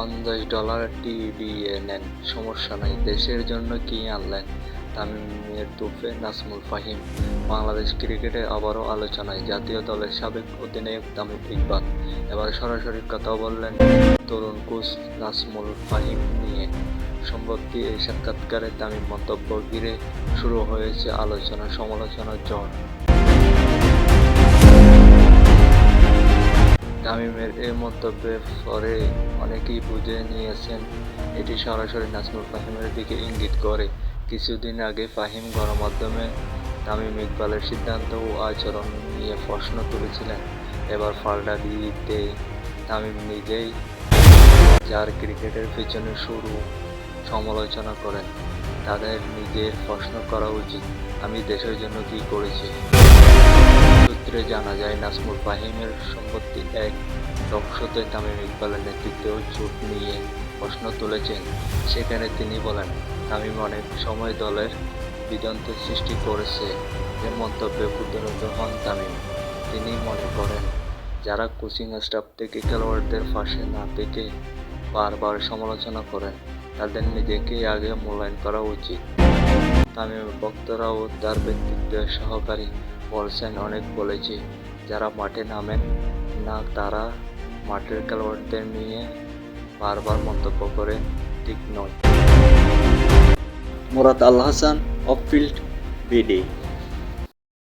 পঞ্চাশ dollar TDA নেন। সমস্যা নাই, দেশের জন্য কি আনলেন? তামিমের তুফে নাসমুল ফাহিম। বাংলাদেশ ক্রিকেটে আবারও আলোচনায়। জাতীয় দলের সাবেক অধিনায়ক তামিম ইকবাল। এবার সরাসরি কথা বললেন তরুণ কোচ নাসমুল ফাহিম নিয়ে। সম্প্রতি এই সাক্ষাৎকারে তামিম মন্তব্য ঘিরে শুরু হয়েছে আলোচনা সমালোচনার ঝড়। তামিমের এই মন্তব্যের পরে অনেকেই বুঝে নিয়েছেন, এটি সরাসরি নাজমুল ফাহিমের দিকে ইঙ্গিত করে। কিছুদিন আগে ফাহিম গণমাধ্যমে তামিম ইকবালের সিদ্ধান্ত ও আচরণ নিয়ে প্রশ্ন তুলেছিলেন। এবার পাল্টা দিতে তামিম নিজেই যার ক্রিকেটের পেছনে শুরু সমালোচনা করেন। তাদের নিজের প্রশ্ন করা উচিত, আমি দেশের জন্য কী করেছি? সূত্রে জানা যায় নাসমুল ফাহিমের সম্পত্তি এক টকশোতে তামিম ইকবালের নেতৃত্বেও চোট নিয়ে প্রশ্ন তুলেছেন। সেখানে তিনি বলেন, তামিম অনেক সময় দলের বিদন্ত সৃষ্টি করেছে। এ মন্তব্যে ক্ষুদ্রত হন তামিম। তিনি মনে করেন, যারা কোচিং স্টাফ থেকে খেলোয়াড়দের পাশে না থেকে বারবার সমালোচনা করেন তাদের নিজেকে আগে মূল্যায়ন করা উচিত। তামিমের ভক্তরাও তার ব্যক্তিত্বের সহকারী বলছেন, অনেক বলেছি, যারা মাঠে নামেন না, তারা মাঠের খেলোয়াড়দের নিয়ে বারবার মন্তব্য করে, ঠিক নয়। Morad Al Hasan, off field, BD.